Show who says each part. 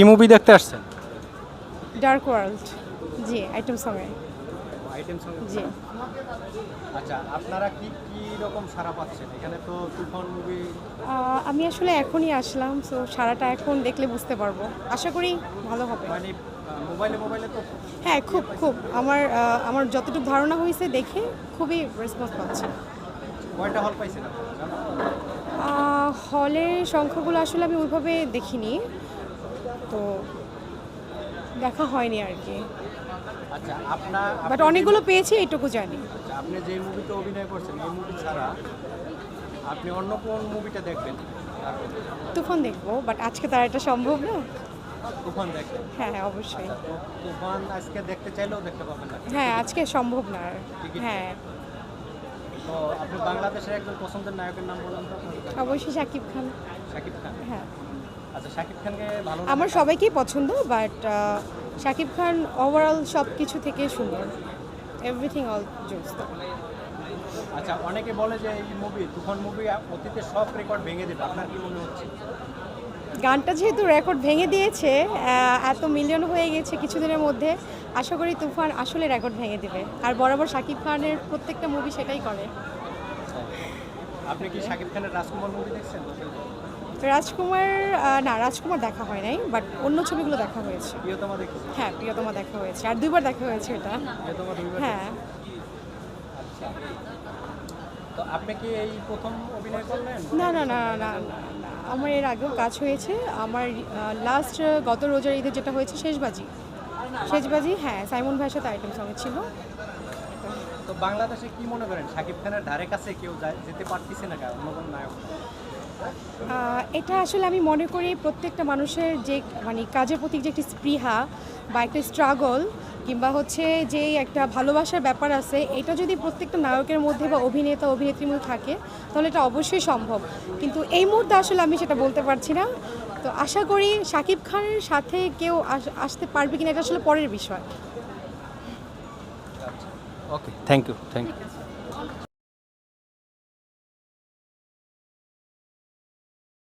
Speaker 1: কি মুভি দেখতে আসছেন?
Speaker 2: ডার্ক ওয়ার্ল্ড জি আইটেম সঙ্গে
Speaker 1: আইটেম সং
Speaker 2: জি।
Speaker 1: আচ্ছা আপনারা কি কি রকম সারা পাচ্ছেন? এখানে তো তুফান মুভি
Speaker 2: আমি আসলে এখনই আসলাম সো সারাটা এখন দেখলে বুঝতে পারব। আশা করি ভালো হবে।
Speaker 1: মানে মোবাইলে মোবাইলে তো
Speaker 2: হ্যাঁ খুব খুব। আমার আমার যতটুকু ধারণা হয়েছে দেখে খুবই রেসপন্স পাচ্ছি।
Speaker 1: কয়টা হল পাইছেন
Speaker 2: হলের সংখ্যাগুলো আসলে আমি ওইভাবে দেখিনি। তো দেখা হয়নি আর কি।
Speaker 1: আচ্ছা আপনার
Speaker 2: বাট অনেকগুলো পেয়েছি এইটুকু জানি।
Speaker 1: আচ্ছা আপনি যে মুভিতে অভিনয় করছেন এই মুভি ছাড়া আপনি অন্য কোন মুভিটা দেখবেন?
Speaker 2: তুফান দেখব বাট আজকে তার এটা সম্ভব না।
Speaker 1: তুফান দেখবেন?
Speaker 2: হ্যাঁ হ্যাঁ অবশ্যই।
Speaker 1: তুফান আজকে দেখতে চাইলেও দেখতে পাবেন না।
Speaker 2: হ্যাঁ আজকে সম্ভব না হ্যাঁ।
Speaker 1: তো আপনি বাংলাদেশের একজন পছন্দের নায়কের নাম বলুন তো?
Speaker 2: অবশ্যই শাকিব খান।
Speaker 1: শাকিব খান।
Speaker 2: হ্যাঁ।
Speaker 1: আচ্ছা
Speaker 2: আমার সবাইকেই পছন্দ বাট শাকিব খান ওভারঅল সব কিছু থেকে সুন্দর। এভরিথিং অল জোস
Speaker 1: আচ্ছা অনেকে বলে যে এই মুভি তুফান মুভি অতীতে সব রেকর্ড ভেঙে দেবে। আপনার কি মনে হচ্ছে?
Speaker 2: গানটা যেহেতু রেকর্ড ভেঙে দিয়েছে এত মিলিয়ন হয়ে গেছে কিছুদিনের মধ্যে আশা করি তুফান আসলে রেকর্ড ভেঙে দেবে। আর বরাবর শাকিব খানের প্রত্যেকটা মুভি সেটাই করে।
Speaker 1: আপনি কি শাকিব খানের রাজকুমার মুভি দেখছেন?
Speaker 2: রাজকুমার না রাজকুমার দেখা হয় নাই বাট অন্য ছবিগুলো দেখা হয়েছে। হ্যাঁ প্রিয়তমা দেখা হয়েছে। আর দুইবার দেখা হয়েছে এটা।
Speaker 1: প্রিয়তমা দুইবার
Speaker 2: হ্যাঁ।
Speaker 1: আচ্ছা। তো আপনি কি এই প্রথম অভিনয় করলেন?
Speaker 2: না না না না আমার এর আগেও কাজ হয়েছে। আমার লাস্ট গত রোজার ঈদে যেটা হয়েছে শেষবাজি। শেষবাজি হ্যাঁ সাইমন ভাইয়ের সাথে আইটেম সঙ্গে ছিল।
Speaker 1: তো বাংলাদেশে কি মনে করেন? শাকিব খানের ধারে কাছে কেউ যেতে পারতেছে না অন্য কোনো নায়ক।
Speaker 2: এটা আসলে আমি মনে করি প্রত্যেকটা মানুষের যে মানে কাজের প্রতি যে একটি স্পৃহা বা একটা স্ট্রাগল কিংবা হচ্ছে যে একটা ভালোবাসার ব্যাপার আছে, এটা যদি প্রত্যেকটা নায়কের মধ্যে বা অভিনেতা, অভিনেত্রীর মধ্যে থাকে, তাহলে এটা অবশ্যই সম্ভব। কিন্তু এই মুহূর্তে আসলে আমি সেটা বলতে পারছি না। তো আশা করি শাকিব খানের সাথে কেউ আস- আসতে পারবে কিনা এটা আসলে পরের বিষয়।
Speaker 1: Okay thank you thank you